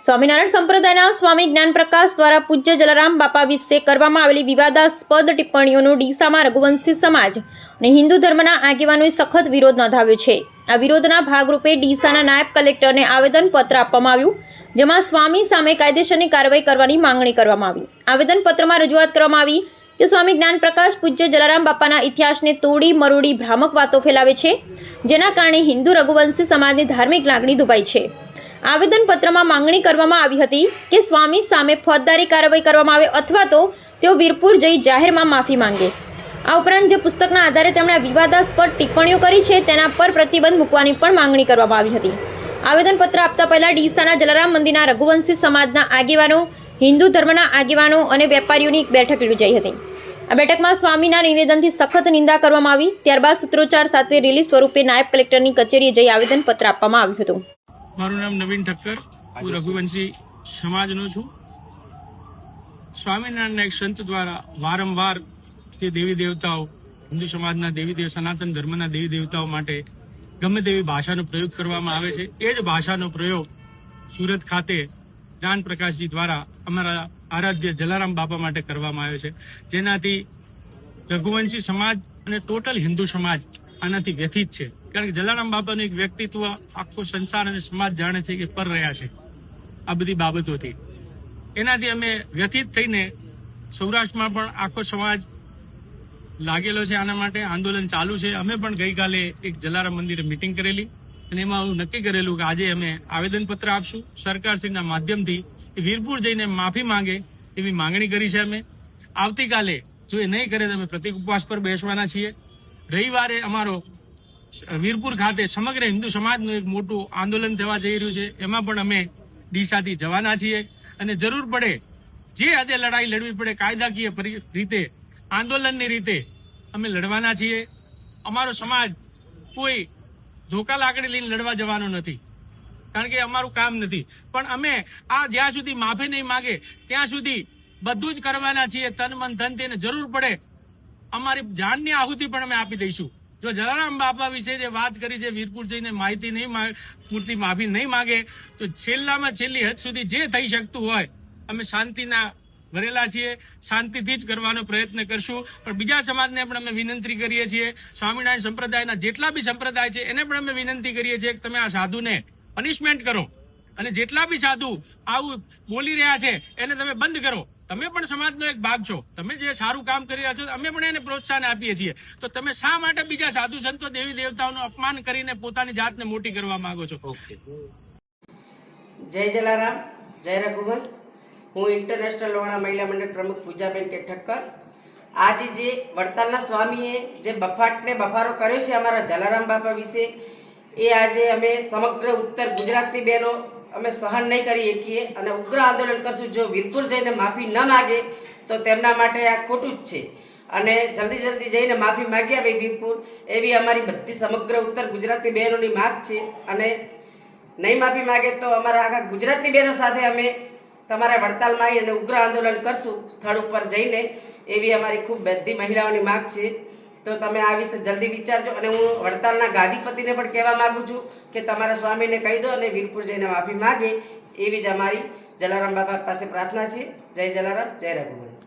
સ્વામિનારાયણ સંપ્રદાયના સ્વામી જ્ઞાન પ્રકાશ દ્વારા પૂજ્ય જલારામ બાપા વિશે કરવામાં આવેલી વિવાદાસ્પદ ટિપ્પણીઓનો ડીસામાં રઘુવંશી સમાજ અને હિન્દુ ધર્મના આગેવાનોએ સખત વિરોધ નોંધાવ્યો છે. આ વિરોધના ભાગરૂપે ડીસાના નાયબ કલેક્ટરને આવેદનપત્ર આપવામાં આવ્યું, જેમાં સ્વામી સામે કાયદેસરની કાર્યવાહી કરવાની માંગણી કરવામાં આવી. આવેદનપત્રમાં રજૂઆત કરવામાં આવી કે સ્વામી જ્ઞાન પ્રકાશ પૂજ્ય જલારામ બાપાના ઇતિહાસને તોડી મરોડી ભ્રામક વાતો ફેલાવે છે, જેના કારણે હિન્દુ રઘુવંશી સમાજની ધાર્મિક લાગણી દુભાઈ છે. આવેદનપત્રમાં માંગણી કરવામાં આવી હતી કે સ્વામી સામે ફોજદારી કાર્યવાહી કરવામાં આવે અથવા તો તેઓ વીરપુર જઈ જાહેરમાં માફી માંગે. આ ઉપરાંત જે પુસ્તકના આધારે તેમણે વિવાદાસ્પદ ટિપ્પણીઓ કરી છે તેના પર પ્રતિબંધ મૂકવાની પણ માંગણી કરવામાં આવી હતી. આવેદનપત્ર આપતા પહેલાં ડીસાના જલારામ મંદિરના રઘુવંશી સમાજના આગેવાનો, હિન્દુ ધર્મના આગેવાનો અને વેપારીઓની એક બેઠક યોજાઈ હતી. આ બેઠકમાં સ્વામીના નિવેદનથી સખત નિંદા કરવામાં આવી. ત્યારબાદ સૂત્રોચ્ચાર સાથે રિલીઝ સ્વરૂપે નાયબ કલેક્ટરની કચેરીએ જઈ આવેદનપત્ર આપવામાં આવ્યું હતું. મારું નામ નવીન ઠક્કર. હું રઘુવંશી સમાજનો છું. સ્વામિનારાયણના એક સંત દ્વારા વારંવાર જે દેવી દેવતાઓ હિન્દુ સમાજના દેવી દેવ સનાતન ધર્મના દેવી દેવતાઓ માટે ગમે તેવી ભાષાનો પ્રયોગ કરવામાં આવે છે. એ જ ભાષાનો પ્રયોગ સુરત ખાતે જ્ઞાન પ્રકાશજી દ્વારા અમારા આરાધ્ય જલારામ બાપા માટે કરવામાં આવ્યો છે. જેનાથી રઘુવંશી સમાજ અને ટોટલ હિન્દુ સમાજ આનાથી વ્યથિત છે. કારણ કે જલારામ બાપાનું એક વ્યક્તિત્વ આખો સંસાર અને સમાજ જાણે છે કે પર રહ્યા છે. આ બધી બાબતોથી. એનાથી અમે વ્યથિત થઈને સૌરાષ્ટ્રમાં પણ આખો સમાજ લાગેલો છે આના માટે આંદોલન ચાલુ છે. અમે પણ ગઈકાલે એક જલારામ મંદિરે મિટિંગ કરેલી અને એમાં એવું નક્કી કરેલું કે આજે અમે આવેદનપત્ર આપશું. સરકારશ્રીના માધ્યમથી એ વીરપુર જઈને માફી માંગે એવી માંગણી કરી છે અમે. આવતીકાલે જો એ નહીં કરે તો અમે પ્રતિક ઉપવાસ પર બેસવાના છીએ. રવિવારે અમારો વીરપુર ખાતે સમગ્ર હિન્દુ સમાજનું એક મોટું આંદોલન થવા જઈ રહ્યું છે. એમાં પણ અમે ડીસાથી જવાના છીએ. અને જરૂર પડે, જે હદે લડાઈ લડવી પડે, કાયદાકીય રીતે, આંદોલનની રીતે અમે લડવાના છીએ. અમારો સમાજ કોઈ ધોકા લાકડી લઈને લડવા જવાનો નથી. કારણ કે અમારું કામ નથી. પણ અમે આ જ્યાં સુધી માફી નહીં માગે, ત્યાં સુધી બધું જ કરવાના છીએ. તન મન ધનથી અને જરૂર પડે અમારી જાનની આહુતિ પણ અમે આપી દઈશું. જો જલારામ બાપા વિશે જે વાત કરી છે, વીરપુર જઈને માહિતી નહીં પૂરતી માફી નહીં માગે, તો છેલ્લામાં છેલ્લી હદ સુધી જે થઈ શકતું હોય, અમે શાંતિના ભરેલા છીએ, શાંતિથી જ કરવાનો પ્રયત્ન કરશું. પણ બીજા સમાજને પણ અમે વિનંતી કરીએ છીએ, સ્વામિનારાયણ સંપ્રદાયના જેટલા બી સંપ્રદાય છે, એને પણ અમે વિનંતી કરીએ છીએ કે તમે આ સાધુને પનિશમેન્ટ કરો. અને જેટલા બી સાધુ આવું બોલી રહ્યા છે, એને તમે બંધ કરો. તમે પણ સમાજનો એક ભાગ છો. તમે જે સારું કામ કરી રહ્યા છો, અમે પણ એને પ્રોત્સાહન આપીએ છીએ. તો તમે શા માટે બીજા સાધુ સંતો, દેવી દેવતાઓનું અપમાન કરીને પોતાની જાતને મોટી કરવા માંગો છો? જય જલારામ, જય રઘુવંશ. હું ઇન્ટરનેશનલ લોણા મહિલા મંડળ પ્રમુખ પૂજાબેન કે ઠક્કર આજે જે વડતાલના સ્વામીએ જે બફાટને બફારો કર્યો છે અમારા જલારામ બાપા વિશે, એ આજે અમે સમગ્ર ઉત્તર ગુજરાતની બહેનો અમે સહન નહીં કરી શકીએ અને ઉગ્ર આંદોલન કરશું. જો વિરપુર જઈને માફી ન માગે, તો તેમના માટે આ ખોટું જ છે. અને જલ્દી જલ્દી જઈને માફી માગી આવે વીરપુર એવી અમારી બધી સમગ્ર ઉત્તર ગુજરાતી બહેનોની માગ છે. અને નહીં માફી માગે તો અમારા આખા ગુજરાતી બહેનો સાથે અમે તમારા વડતાલમાં આવી અને ઉગ્ર આંદોલન કરશું સ્થળ ઉપર જઈને. એવી અમારી ખૂબ બધી મહિલાઓની માગ છે. તો તમે આ વિશે જલ્દી વિચારજો અને હું વડતાલના ગાદીપતિને પણ કહેવા માગું છું કે તમારા સ્વામીને કહી દો અને વીરપુર જઈને માફી માગે એવી જ અમારી જલારામ બાપા પાસે પ્રાર્થના છે. જય જલારામ, જય રઘુવંશ.